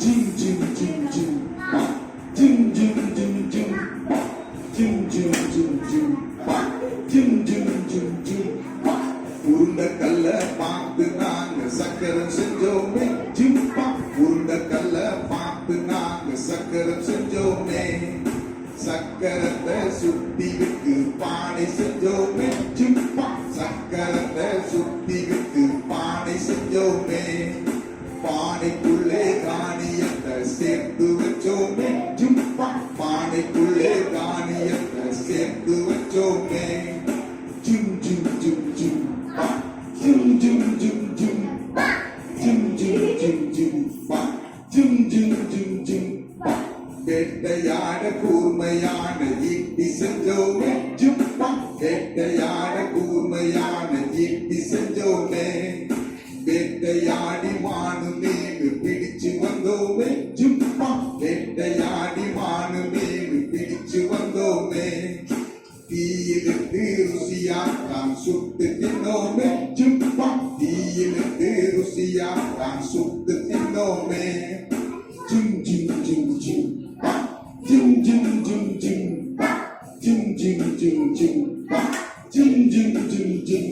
Jing, jing, jing, jing. Jing, jing, jing, jing. Jing, jing, jing, jing. Jing, jing, jing, jing. உருண்ட கல்ல பார்த்து நாங்க சக்கரம் செஞ்சோமே ஜிம்பா உருண்ட கல்ல பார்த்து நாங்க சக்கரம் செஞ்சோமே சக்கரத்தை சுத்தி விட்டு பானை செஞ்சோமே ஜிம்பா சக்கரத்தை சுத்தி விட்டு பானை செஞ்சோமே பானைக்குள்ளே தானியத்தை சேர்த்து வச்சோமே. ஜிம்பா பானைக்குள்ளே தானியத்தை சேர்த்து வச்சோமே. ஜிம் ஜிம் ஜிம் ஜிம் ஜிம் ஜிம் ஜிம் ஜிம் ஜிம் ஜிம் ஜிம் ஜிம் ஜிம் ஜிம் ஜிம் ஜிம் பா. வேட்டையாட கூர்மையான ஈட்டி செஞ்சோமே. ஜிம் பா. வேட்டையாட கூர்மையான ஈட்டி செஞ்சோமே. வேட்டையாடி Rusia, ramsukte nome, chumpa diemete Rusia, ramsukte nome, chum chum chum chum, chum chum chum chum, chum chum chum chum, chum chum chum chum,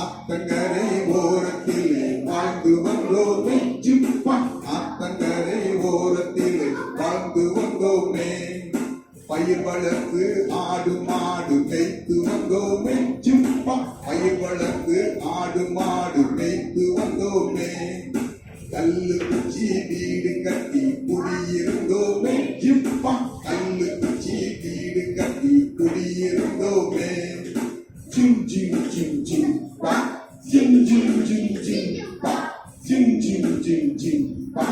ஆத்தங்கரை ஓரத்திலே வாழ்ந்து வந்தோமே ஜிம்பா ஆத்தங்கரை ஓரத்திலே வாழ்ந்து வந்தோமே பயிர் வளர்த்து ஆடு மாடு மேய்த்து வந்தோமே சும்மா பயிர் வளர்த்து ஆடு மாடு மேய்த்து வந்தோமே கல்லு குச்சி வீடு கட்டி குடியிருந்தோமே சும்மா கல்லு குச்சி வீடு கட்டி குடியிருந்தோமே ஜிம் ஜிம் ஜிம் ஜிம் பா. ஜிம் ஜிம் ஜிம் ஜிம் பா. ஜிம் ஜிம் ஜிம் ஜிம் பா.